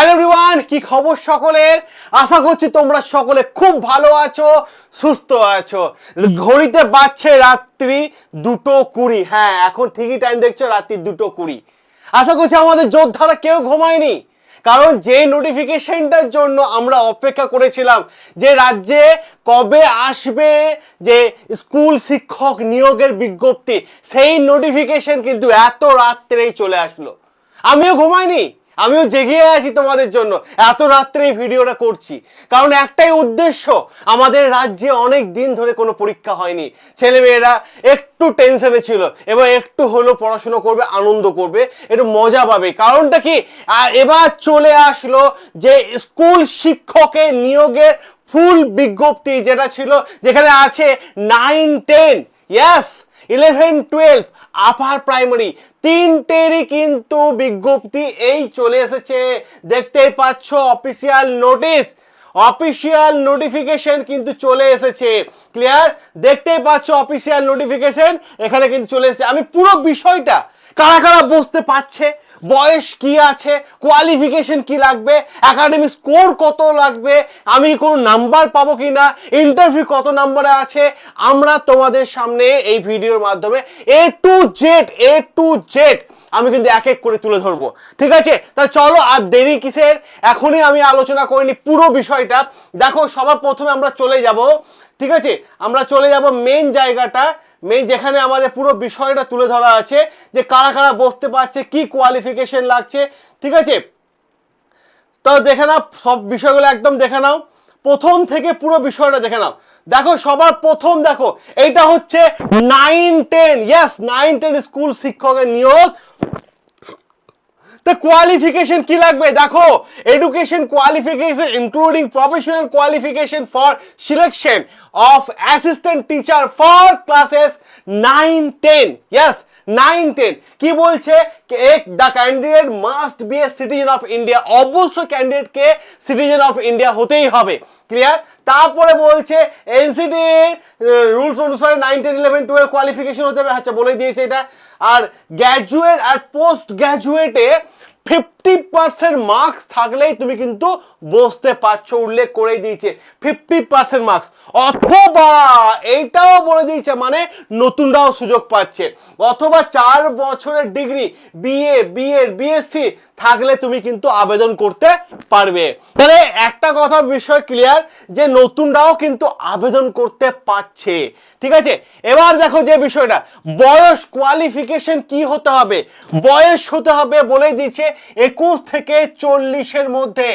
Hello everyone কি খবর সকলের? আশা করছি তোমরা সকলে খুব ভালো আছো, সুস্থ আছো। ঘড়িতে বাজছে রাত্রি দুটো কুড়ি। হ্যাঁ এখন ঠিকই টাইম দেখছ, রাত্রি দুটো কুড়ি। আশা করছি আমাদের যোদ্ধারা কেউ ঘুমায়নি। কারণ যে নোটিফিকেশনটার জন্য আমরা অপেক্ষা করেছিলাম যে রাজ্যে কবে আসবে যে স্কুল শিক্ষক নিয়োগের বিজ্ঞপ্তি, সেই নোটিফিকেশন কিন্তু এত রাত্রেই চলে আসলো। আমিও ঘুমাইনি। আমিও জেগে আছি তোমাদের জন্য। এত রাত্রে এই ভিডিওটা করছি। কারণ একটাই উদ্দেশ্য, আমাদের রাজ্যে অনেক দিন ধরে কোনো পরীক্ষা হয়নি। ছেলেমেয়েরা একটু টেনশনে ছিল এবং একটু হলো পড়াশুনো করবে, আনন্দ করবে, একটু মজা পাবে। কারণটা কি? এবার চলে আসলো যে স্কুল শিক্ষকের নিয়োগের ফুল বিজ্ঞপ্তি যেটা ছিল, যেখানে আছে nine ten yes eleven twelve upper primary তিনটেরই কিন্তু বিজ্ঞপ্তি এই চলে এসেছে। দেখতেই পাচ্ছ অফিসিয়াল নোটিশ অফিসিয়াল নোটিফিকেশন কিন্তু চলে এসেছে। ক্লিয়ার দেখতেই পাচ্ছ অফিসিয়াল নোটিফিকেশন এখানে কিন্তু চলে এসেছে। আমি পুরো বিষয়টা কারা কারা বুঝতে পারছে? বয়স কি আছে কোয়ালিফিকেশন কি লাগবে একাডেমি স্কোর কত লাগবে, আমি কোনো নাম্বার পাবো কি না ইন্টারভিউ কত নাম্বারে আছে, আমরা তোমাদের সামনে এই ভিডিওর মাধ্যমে A to Z A to Z আমি কিন্তু এক এক করে তুলে ধরবো। ঠিক আছে? তা চলো আর দেরি কিসের? এখনই আমি আলোচনা করিনি পুরো বিষয়টা। দেখো, সবার প্রথমে আমরা চলে যাব। ঠিক আছে? আমরা চলে যাব মেন জায়গাটা মেন যেখানে আমাদের পুরো বিষয়টা তুলে ধরা আছে যে কারা কারা বসতে পারছে, কি কোয়ালিফিকেশন লাগছে, ঠিক আছে? তো দেখে নাও, সব বিষয়গুলো একদম দেখে নাও। প্রথম থেকে পুরো বিষয়টা দেখে নাও। দেখো, সবার প্রথম দেখো, এইটা হচ্ছে nine ten yes nine ten school শিক্ষকের নিয়োগ তো কোয়ালিফিকেশন কি লাগবে? দেখো education qualification including professional qualification for selection of assistant teacher for classes nine ten yes nine ten কি বলছে? এক the candidate must be a citizen of India অবশ্যই ক্যান্ডিডেটকে সিটিজেন অফ ইন্ডিয়া হতেই হবে। ক্লিয়ার তারপরে বলছে এনসিটি রুলস অনুসারে nine ten eleven twelve qualification হতে হবে। আচ্ছা বলে দিয়েছে এটা। আর গ্র্যাজুয়েট আর পোস্ট গ্র্যাজুয়েটে ফিফটি পার্সেন্ট মার্কস থাকলেই তুমি কিন্তু বসতে পারছ, উল্লেখ করে দিয়েছে। Fifty percent marks. অথবা এইটাও বলে দিয়েছে মানে নতুনরাও সুযোগ পাচ্ছে। অথবা চার বছরের ডিগ্রি, বিএ, বিএড, বিএসসি থাকলে তুমি কিন্তু আবেদন করতে পারবে। তাহলে একটা কথা বিষয় ক্লিয়ার যে নতুনরাও কিন্তু আবেদন করতে পারছে। ঠিক আছে? এবার দেখো যে বিষয়টা। বয়স কোয়ালিফিকেশন কি হতে হবে? বয়স হতে হবে বলে দিচ্ছে একুশ থেকে চল্লিশের মধ্যে।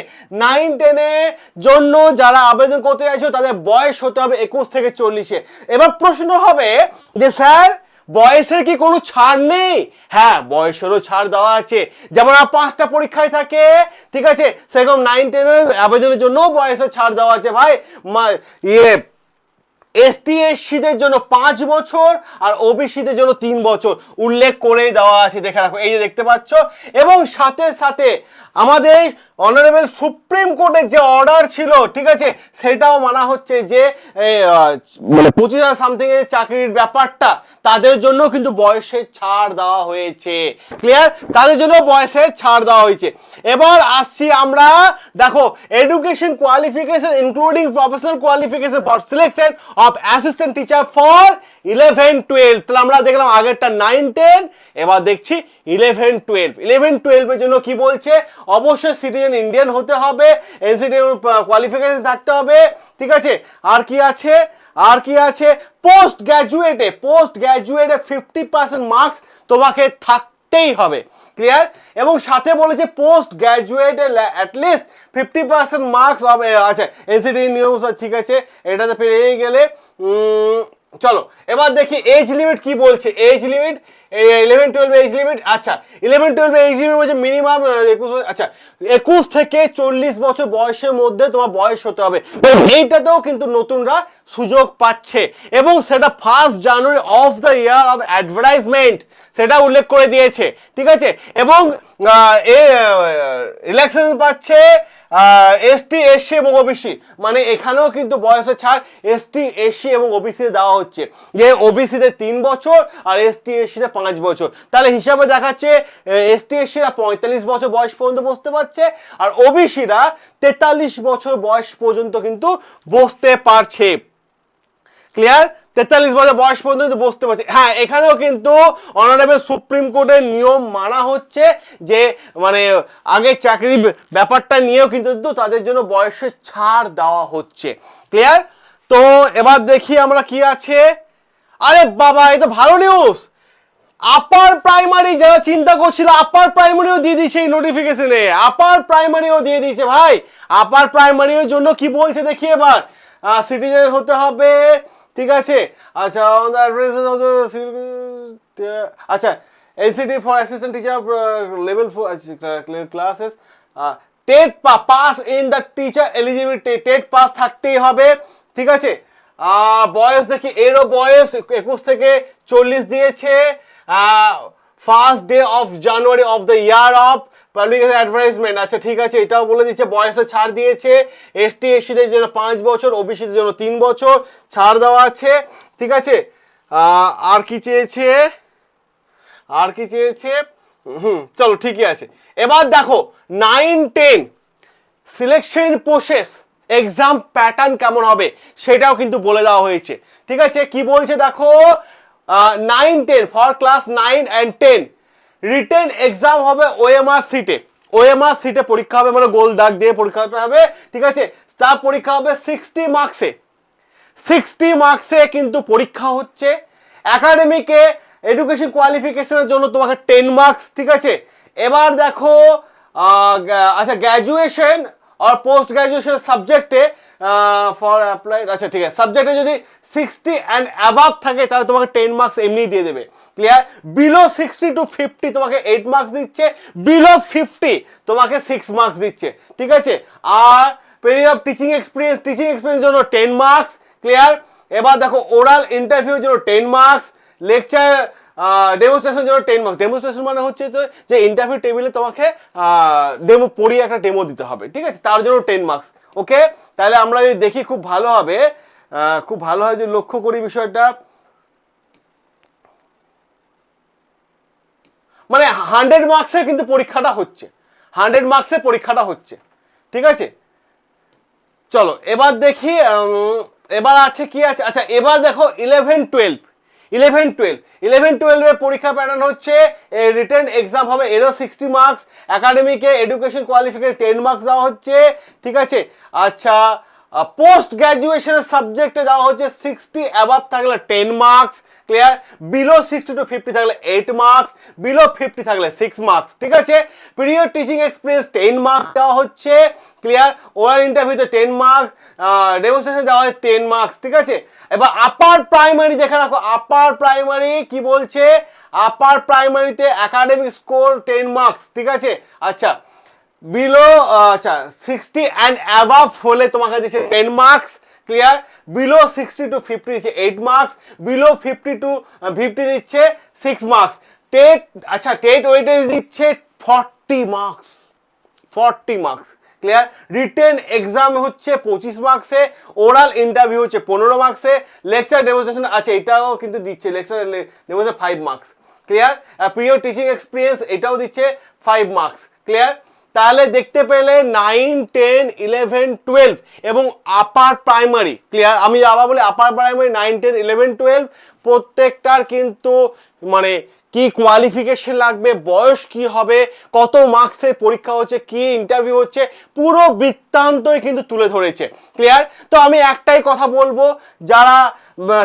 নাইন টেনের জন্য যারা আবেদন করতে চাইছো, তাদের বয়স হতে হবে একুশ থেকে চল্লিশে। এবার প্রশ্ন হবে যে, স্যার, বয়সের কি কোনো ছাড় নেই? হ্যাঁ বয়সেরও ছাড় দেওয়া আছে। যেমন আর পাঁচটা পরীক্ষায় থাকে, ঠিক আছে? সেরকম নাইন টেনের আবেদনের জন্য বয়সের ছাড় দেওয়া আছে। ভাই ইয়ে এসটি এসসিদের জন্য পাঁচ বছর আর ওবিসিদের জন্য তিন বছর। উল্লেখ করে দেওয়া আছে, দেখে রাখো। এই যে দেখতে পাচ্ছ। এবং সাথে সাথে আমাদের অনারেবল সুপ্রিম কোর্টের যে অর্ডার ছিল, ঠিক আছে, সেটাও মানা হচ্ছে যে মানে পঁচিশ হাজার সামথিং এর চাকরির ব্যাপারটা তাদের জন্য কিন্তু বয়সের ছাড় দেওয়া হয়েছে। ক্লিয়ার তাদের জন্য বয়সের ছাড় দেওয়া হয়েছে। এবার আসছি আমরা, দেখো education qualification including professional qualification for selection of assistant teacher for eleven twelve তাহলে আমরা দেখলাম আগেরটা নাইন টেন এবার দেখছি ইলেভেন টুয়েলভ ইলেভেন টুয়েলভের জন্য কি বলছে? অবশ্যই সিটিজেন ইন্ডিয়ান হতে হবে এনসিটি কোয়ালিফিকেশন থাকতে হবে, ঠিক আছে? আর কি আছে? আর কি আছে? পোস্ট গ্র্যাজুয়েটে পোস্ট গ্র্যাজুয়েটে ফিফটি পার্সেন্ট মার্কস তোমাকে থাকতেই হবে। ক্লিয়ার এবং সাথে বলেছে post গ্র্যাজুয়েটে at least fifty percent marks আছে এনসিটি নিউজ ঠিক আছে। এটাতে পেরিয়ে গেলে চলো এবার দেখি এজ লিমিট কি বলছে? Age limit eleven twelve age limit আচ্ছা ইলেভেন টুয়েলভ এজ লিমিট বলছে মিনিমাম একুশ আচ্ছা একুশ থেকে চল্লিশ বছর বয়সের মধ্যে তোমার বয়স হতে হবে। এইটাতেও কিন্তু নতুনরা সুযোগ পাচ্ছে। এবং সেটা first January of the year of advertisement সেটা উল্লেখ করে দিয়েছে। ঠিক আছে? এবং এ রিল্যাক্সেশন পাচ্ছে এসটি এসসি এবং ওবিসি মানে এখানেও কিন্তু বয়সের ছাড় এসটি এসসি এবং ওবিসি দেওয়া হচ্ছে। যে ওবিসিতে তিন বছর আর এসটি এসসিতে পাঁচ বছর। তাহলে হিসাবে দেখাচ্ছে এসটি এসসিরা পঁয়তাল্লিশ বছর বয়স পর্যন্ত বসতে পারছে আর ওবিসিরা তেতাল্লিশ বছর বয়স পর্যন্ত কিন্তু বসতে পারছে। ক্লিয়ার তেতাল্লিশ বছর বয়স পর্যন্ত বসতে পারছে। হ্যাঁ এখানেও কিন্তু অনারেবল সুপ্রিম কোর্টের নিয়ম মানা হচ্ছে যে মানে আগে চাকরি ব্যাপারটা নিয়েও কিন্তু তাদের জন্য বয়সের ছাড় দেওয়া হচ্ছে। ক্লিয়ার তো এবার দেখি আমরা কি আছে। আরে বাবা, এই তো ভালো নিউজ আপার প্রাইমারি যারা চিন্তা করছিল, আপার প্রাইমারিও দিয়ে দিয়েছে এই নোটিফিকেশনে আপার প্রাইমারিও দিয়ে দিয়েছে ভাই। আপার প্রাইমারির জন্য কি বলছে দেখি এবার। সিটিজেন হতে হবে ঠিক আছে? আচ্ছা on the addresses of the আচ্ছা LCD for assistant teacher level four classes TET pass in the teacher eligibility TET pass থাকতেই হবে, ঠিক আছে? বয়স দেখি, এরও বয়স, একুশ থেকে চল্লিশ দিয়েছে first day of January of the year of publication advertisement আচ্ছা ঠিক আছে, এটাও বলে দিচ্ছে, বয়সে ছাড় দিয়েছে এসটি এসসিদের জন্য পাঁচ বছর ওবিসিদের জন্য তিন বছর, ছাড় দেওয়া আছে, ঠিক আছে? আর কি চেয়েছে? আর কি চেয়েছে? হুম, চলো ঠিকই আছে। এবার দেখো nine ten selection process exam pattern কেমন হবে, সেটাও কিন্তু বলে দেওয়া হয়েছে। ঠিক আছে? কি বলছে দেখো? Nine ten for class nine and ten written exam হবে ওএমআর সিটে ওএমআর সিটে পরীক্ষা হবে মানে গোল দাগ দিয়ে পরীক্ষাটা হবে, ঠিক আছে? তার পরীক্ষা হবে সিক্সটি মার্কসে সিক্সটি মার্কসে কিন্তু পরীক্ষা হচ্ছে। একাডেমিকে এডুকেশন কোয়ালিফিকেশনের জন্য তোমাকে টেন মার্কস ঠিক আছে? এবার দেখো আচ্ছা গ্র্যাজুয়েশন আর পোস্ট গ্র্যাজুয়েশন সাবজেক্টে ফর অ্যাপ্লাইড আচ্ছা ঠিক আছে। সাবজেক্টে যদি সিক্সটি অ্যান্ড অ্যাভাব থাকে, তাহলে তোমাকে টেন মার্কস এমনি দিয়ে দেবে। Clear below sixty two fifty তোমাকে এইট মার্কস দিচ্ছে। বিলো ফিফটি তোমাকে সিক্স মার্কস দিচ্ছে। ঠিক আছে? আর period of teaching experience teaching experience জন্য টেন মার্কস ক্লিয়ার এবার দেখো ওরাল ইন্টারভিউর জন্য টেন মার্কস লেকচার ডেমোস্ট্রেশন জন্য টেন মার্কস ডেমোস্ট্রেশন মানে হচ্ছে তো যে ইন্টারভিউ টেবিলে তোমাকে ডেমো পড়িয়ে একটা ডেমো দিতে হবে। ঠিক আছে? তার জন্য টেন মার্কস ওকে তাহলে আমরা যদি দেখি, খুব ভালো হবে। খুব ভালো হয় যদি লক্ষ্য করি বিষয়টা। মানে হান্ড্রেড মার্কসে কিন্তু পরীক্ষাটা হচ্ছে। হান্ড্রেড মার্কসে পরীক্ষাটা হচ্ছে। ঠিক আছে? চলো, এবার দেখি এবার আছে কি আছে? আচ্ছা এবার দেখো eleven twelve eleven twelve eleven টুয়েলভের পরীক্ষা প্যাটার্ন হচ্ছে রিটার্ন এক্সাম হবে, এরও সিক্সটি মার্কস একাডেমিকে এডুকেশন কোয়ালিফিকেশন টেন মার্কস দেওয়া হচ্ছে। ঠিক আছে? আচ্ছা পোস্ট গ্র্যাজুয়েশনের সাবজেক্টে দেওয়া হচ্ছে সিক্সটি অ্যাবাভ থাকলে ten marks clear below sixty to fifty থাকলে এইট মার্কস বিলো ফিফটি থাকলে সিক্স মার্কস ঠিক আছে? Period teaching experience ten marks দেওয়া হচ্ছে ক্লিয়ার ওরাল ইন্টারভিউতে টেন মার্কস ডেমনস্ট্রেশন দেওয়া হয় টেন মার্কস ঠিক আছে? এবার আপার প্রাইমারি দেখে রাখো আপার প্রাইমারি কি বলছে? আপার প্রাইমারিতে একাডেমিক স্কোর টেন মার্কস ঠিক আছে? আচ্ছা বিলো আচ্ছা সিক্সটি অ্যান্ড অ্যাভাভ হলে তোমাকে দিচ্ছে ten marks clear below sixty to fifty দিচ্ছে eight marks below fifty to fifty দিচ্ছে সিক্স মার্কস টেট আচ্ছা টেট ওয়েটেজ দিচ্ছে forty marks forty marks clear written exam হচ্ছে পঁচিশ মার্কসে ওরাল ইন্টারভিউ হচ্ছে পনেরো মার্কসে লেকচার ডেমনস্ট্রেশন আছে এটাও কিন্তু দিচ্ছে lecture demonstration five marks clear প্রিয় টিচিং এক্সপিরিয়েন্স এটাও দিচ্ছে ফাইভ মার্কস ক্লিয়ার তাহলে দেখতে পেলে নাইন টেন ইলেভেন টুয়েলভ এবং আপার প্রাইমারি ক্লিয়ার আমি আবার বলি upper primary nine ten eleven twelve প্রত্যেকটার কিন্তু মানে কি কোয়ালিফিকেশন লাগবে, বয়স কি হবে, কত মার্কসের পরীক্ষা হচ্ছে, কি ইন্টারভিউ হচ্ছে, পুরো বৃত্তান্তই কিন্তু তুলে ধরেছে। ক্লিয়ার তো আমি একটাই কথা বলব, যারা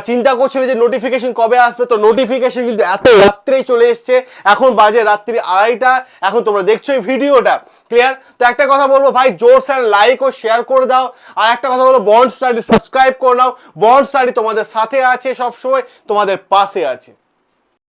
চিন্তা করছিল যে নোটিফিকেশন কবে আসবে, তো নোটিফিকেশন কিন্তু এত রাত্রেই চলে এসছে। এখন বাজে রাত্রি আড়াইটা, এখন তোমরা দেখছ এই ভিডিওটা। ক্লিয়ার তো একটা কথা বলব, ভাই, জোর স্যার লাইক ও শেয়ার করে দাও। আর একটা কথা বলব বন্ড স্টাডি সাবস্ক্রাইব করে নাও। বন্ড স্টাডি তোমাদের সাথে আছে সবসময়, তোমাদের পাশে আছে।